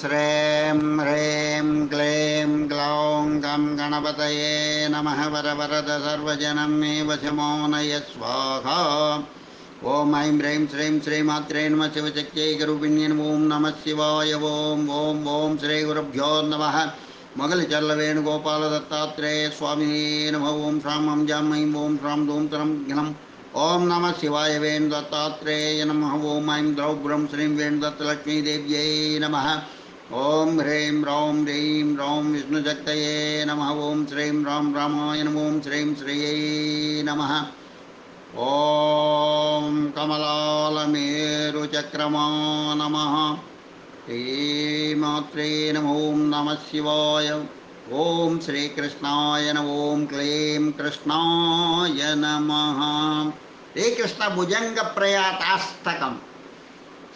श्रें ह्रें ग्लें ग्लौं गं गणपतये नमः वरवरद मे वशमो नय स्वाहा। ॐ ऐं ह्रीं श्रीं श्रीमात्रे नमः शिवशक्त्यै गुरुपिण्यन् ॐ नमः शिवाय। ॐ ॐ ॐ श्रीगुरुभ्यो नमः। मगलचल्लवेणुगोपालदत्तात्रेय स्वामी नमः। ॐ श्रां हं जां ऐं ॐ श्रां धूं तरं घ्नं ओम नमः शिवाय वेणुदत्तात्रेय नमः। ओम ऐं द्रौभ्रं श्रीं वेणुदत्तलक्ष्मीदेव्यै नमः। ॐ ह्रीं रौं ह्रीं रौं विष्णुजगतये नमः। ॐ श्रीं रां रामाय नमो। श्रीं श्रियै नमः। ॐ कमलालमेरुचक्रमा नमः श्रीमात्रे नमो नमः शिवाय। ॐ श्रीकृष्णाय नमों। क्लीं कृष्णाय नमः। श्रीकृष्णभुजङ्गप्रयातास्तकम्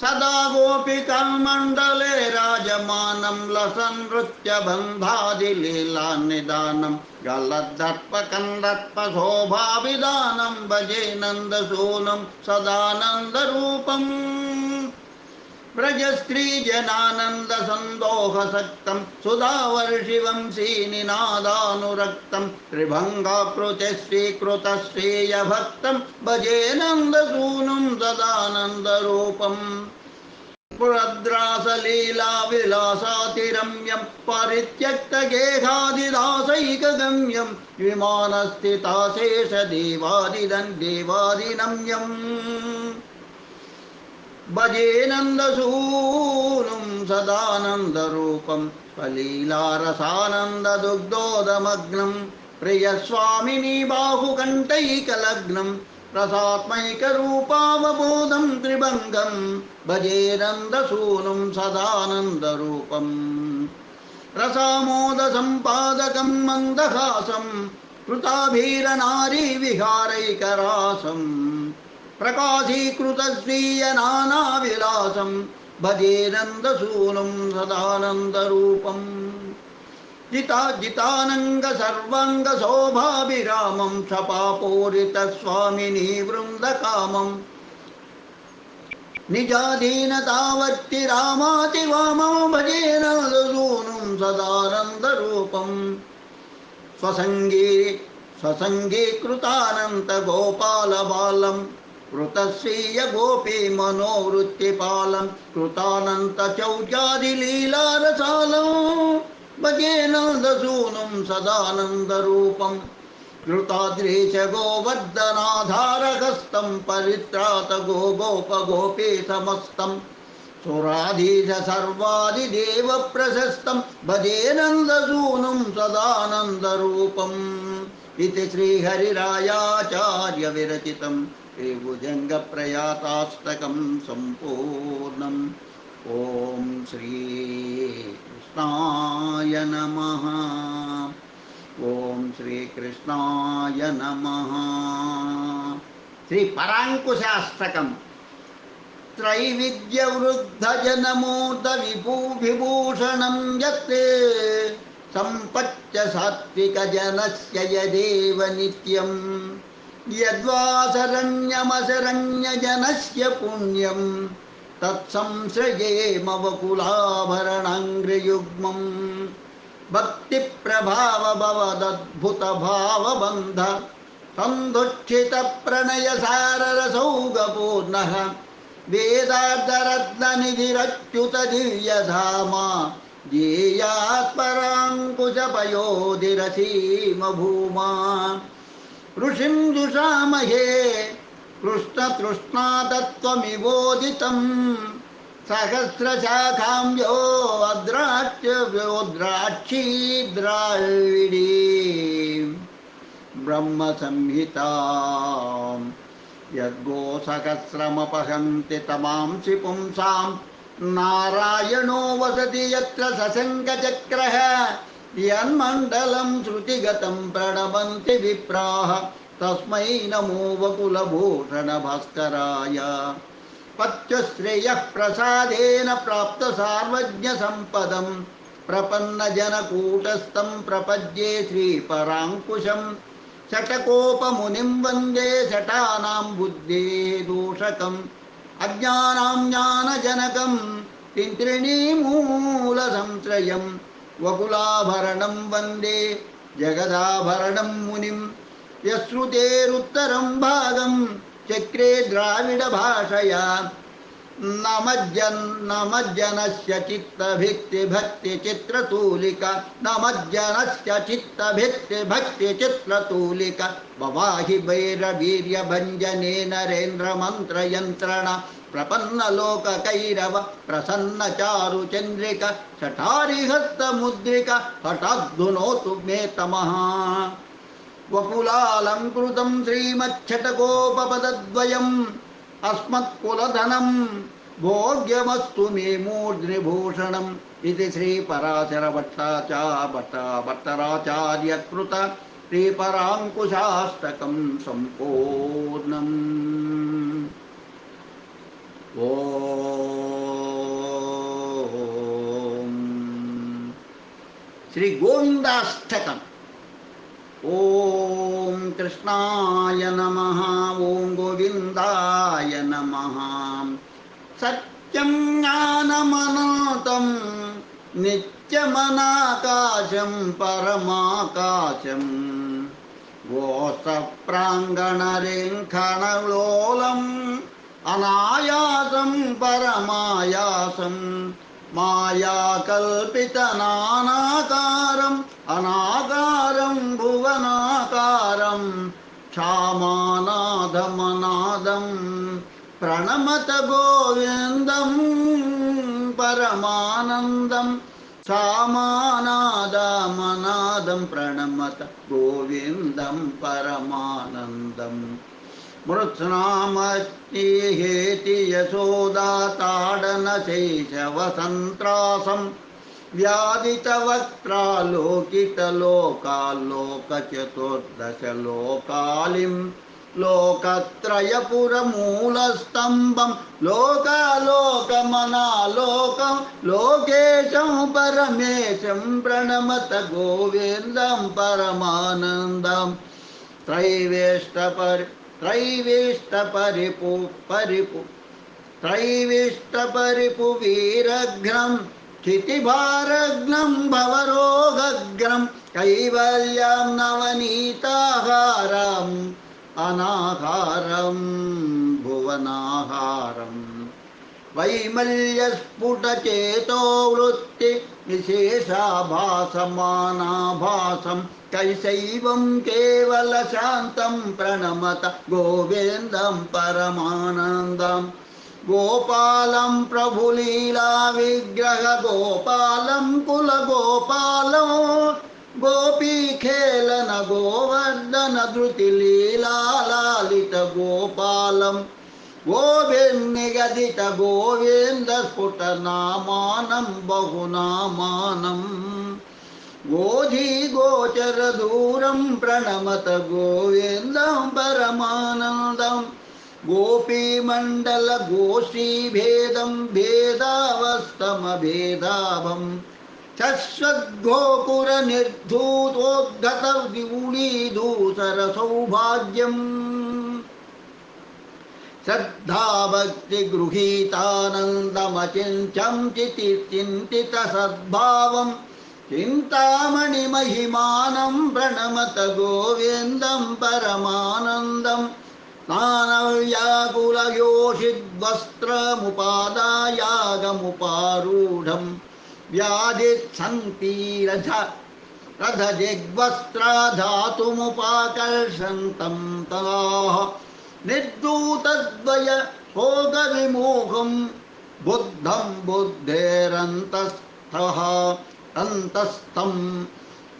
सदा गोपिकामण्डले राजमानं लसन् नृत्यबन्धादिलीलानिदानं गलद्दर्पकन्दर्पशोभाविदानं भजे नन्दसूनं सदानन्दरूपम्। व्रजस्त्रीजनानन्दसन्दोहसक्तं सुधावर्षिवंशीनिनादानुरक्तं त्रिभङ्गाकृते स्वीकृतश्रेयभक्तं भजे नन्दसूनुं सदानन्दरूपम्। पुरद्रासलीलाविलासातिरम्यं परित्यक्तगेहादिदासैकगम्यं विमानस्थिताशेषदेवादिदन् देवादिनम्यम् भजेनन्दसूनुं सदानन्दरूपं स्वलीलारसानन्ददुग्धोदमग्नं प्रियस्वामिनी बाहुकण्ठैकलग्नं रसात्मैकरूपावबोधं त्रिभङ्गं भजेनन्दसूनुं सदानन्दरूपम् रसामोदसम्पादकं मन्दहासं कृताभीरनारीविहारैकरासम् प्रकाशीकृतस्वीयनानाविलासं भजे नन्दसूनुं सदानन्दरूपम्। जिता जितानङ्गसर्वाङ्गशोभाभिरामं क्षपापूरितस्वामिनी वृन्दकामम् निजाधीनतावर्ति रामातिवामं भजे नन्दसूनुं सदानन्दरूपम्। स्वसङ्गी स्वसङ्गीकृतानन्तगोपालबालम् कृतस्वीय गोपी मनोवृत्तिपालं कृतानन्तचौर्यादिलीलारसालं भजे नन्दसूनुं सदानन्दरूपं। गोवर्धनाधारहस्तं परित्रात गो गोपगोपी समस्तं सुराधीश सर्वादिदेव प्रशस्तं भजे नन्दसूनुं सदानन्दरूपम्। इति श्रीहरिरायाचार्यविरचितम्। श्रीभुजङ्गप्रयातास्तकं सम्पूर्णम्। ॐ श्रीकृष्णाय नमः। ॐ श्रीकृष्णाय नमः। श्रीपराङ्कुशास्तकम् त्रैविद्यवृद्धजनमूर्धविभूविभूषणं यत्ते सम्पच्च सात्विकजनस्य यदेव नित्यम्। यद्वासरण्यमसरण्यजनस्य पुण्यं तत्संश्रयेमवकुलाभरणाङ्ग्रियुग्मम् भक्तिप्रभावभवदद्भुतभावबन्ध सन्धुष्ठितप्रणयसाररसौगपूर्णः वेदार्धरत्ननिधिरच्युतदिव्यधामा ध्येयात्पराङ्कुशपयोधिरसीमभूमा ऋषिं जुषामहे कृष्णतृष्णातत्त्वमिवोदितं सहस्रशाखां यो अद्राक्ष्य व्योद्राक्षी द्राविडी ब्रह्मसंहितां यद्गोसहस्रमपहन्ति तमांसि पुंसां नारायणो वसति यत्र सशङ्कचक्रः। यन्मण्डलं श्रुतिगतं प्रणमन्ति विप्राः। तस्मै नमो वकुलभूषणभास्कराय। पत्यश्रेयः प्रसादेन प्राप्तसार्वज्ञसम्पदं प्रपन्नजनकूटस्थं प्रपद्ये श्रीपराङ्कुशं। शटकोपमुनिं वंदे शटानां बुद्धे दूषकम्। अज्ञानां ज्ञानजनकं तिन्त्रिणीमूलसंश्रयं वकुलाभरणं वंदे जगदाभरणं मुनिं यश्रुतेरुत्तरं भागं चक्रे द्राविडभाषया नमज्जनस्य चित्तभिक्तिभक्तिचित्रतूलिका नमज्जनस्य चित्तभिक्तिभक्तिचित्रतूलिका बवाहि वैरवीर्यभञ्जने नरेन्द्रमन्त्रयन्त्रण प्रपन्नलोककैरव, प्रसन्नचारुचन्द्रिक। शठारिहस्तमुद्रिक हठाद्धुनोतु मे तमः। वकुलालङ्कृतं श्रीमच्छटकोपपदद्वयम् अस्मत्कुलधनं भोग्यमस्तु मे मूर्ध्निभूषणम् इति श्रीपराशरभट्टाचा भट्ट भट्टराचार्यकृत श्रीपराङ्कुशाष्टकं सम्पूर्णम्। ॐ श्रीगोविन्दाष्टकम्। ॐ कृष्णाय नमः ॐ गोविन्दाय नमः। सत्यं ज्ञानमनातं नित्यमनाकाशं परमाकाशं गोसप्राङ्गणरेङ्खणलोलम् अनायासं परमायासं मायाकल्पितनानाकारम् प्रणमत गोविन्दं परमानन्दं क्षामानादमनादं प्रणमत गोविन्दं परमानन्दम्। मृत्स्नामस्तिहेति यशोदाताडनशेषवसन्त्रासम् व्याधितवक्त्रालोकितलोकाल्लोकचतुर्दशलोकालिं लोकत्रयपुरमूलस्तम्भं लोकालोकमनालोकं लोकेशं परमेशं प्रणमत गोविन्दं परमानन्दं त्रैवेष्टपरि त्रैवेष्टपरिपु परिपु त्रैविष्टपरिपु वीरघ्नं, क्षितिभारघ्नं भवरोगग्रं कैवल्यं नवनीताहारम्। अनाहारं भुवनाहारम् वैमल्यस्फुटचेतो वृत्ति विशेषाभासमानाभासं कैशैवं केवलशान्तं प्रणमत गोविन्दं परमानन्दम् गोपालं प्रभुलीलाविग्रह गोपालं कुलगोपालं गोपीखेलन गोवर्धन धृतिलीलालित गोपालं गोविन्निगदित गोविन्दस्फुटनामानं बहुनामानम् गोधीगोचरदूरं प्रणमत गोविन्दं परमानन्दम् गोपीमण्डलगोष्ठीभेदं भेदावस्तमभेदाभं शश्वद्गोपुरनिर्धूतोद्गतविगुणीधूसरसौभाग्यम् श्रद्धाभक्तिगृहीतानन्दमचिन्त्यं चिन्तितसद्भावं चिन्तामणिमहिमानं प्रणमत गोविन्दं परमानन्दम्। स्नानव्याकुलयोषिद्वस्त्रमुपादायागमुपारूढं व्याधित्सन्तीरथ रथजिग्वस्त्राधातुमुपाकर्षन्तं निर्दूतद्वय भोगविमोहं बुद्धं बुद्धेरन्तस्थः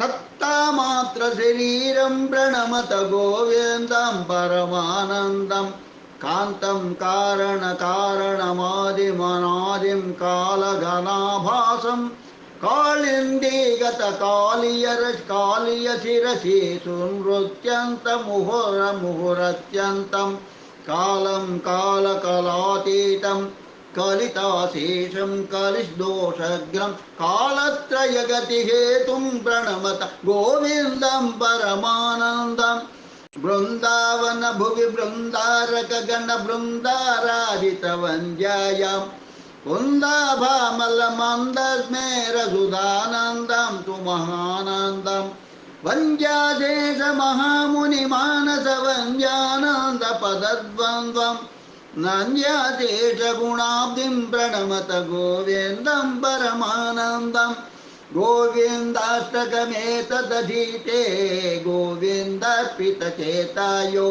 सत्तामात्रशरीरं प्रणमत गोविन्दं परमानन्दं कान्तं कारणकारणमादिमनादिं कालगणाभासं कालिन्दीगतकालियर कालियशिरसि सुनृत्यन्तमुहुरमुहुरत्यन्तं कालं कालकलातीतं कलिताशेषं कलिष्दोषग्रं कालत्रयगतिहेतुं प्रणमत गोविन्दं परमानन्दम् बृन्दावन भुवि बृन्दारकगण बृन्दाराजितवन्द्यायां कुन्दाभामलमन्दस्मेरसुधानन्दं तु महानन्दं वन्द्यादेशमहामुनिमानसवन्द्यानन्दपदद्वन्द्वं नन्द्यादेशगुणाब्धिं प्रणमत गोविन्दं परमानन्दम् गोविन्दाष्टकमेतदधीते गोविन्दर्पितचेतायो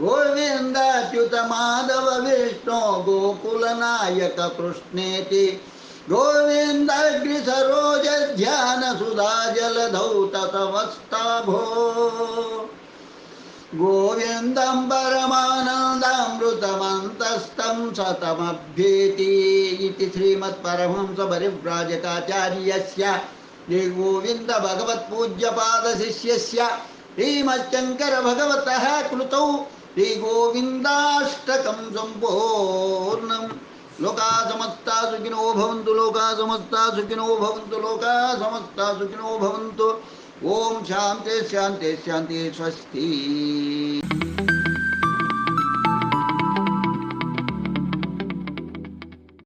गोविन्दाच्युतमाधव विष्णो गोकुलनायक कृष्णेति गोविन्दग्रिसरोजध्यानसुधा जलधौ ततवस्ताभो गोविन्दं परमानन्दामृतमन्तस्तं शतमभ्येति इति श्रीमत्परमहंसपरिव्राजकाचार्यस्य श्रीगोविन्द भगवत्पूज्यपादशिष्यस्य श्रीमच्चङ्करभगवतः कृतौ श्रीगोविन्दाष्टकं सम्पूर्णम् लोका समस्ता सुखिनो भवन्तु लोका समस्ता सुखिनो भवन्तु लोका समस्ता सुखिनो भवन्तु। ॐ शांति शांति शांति स्वस्ति।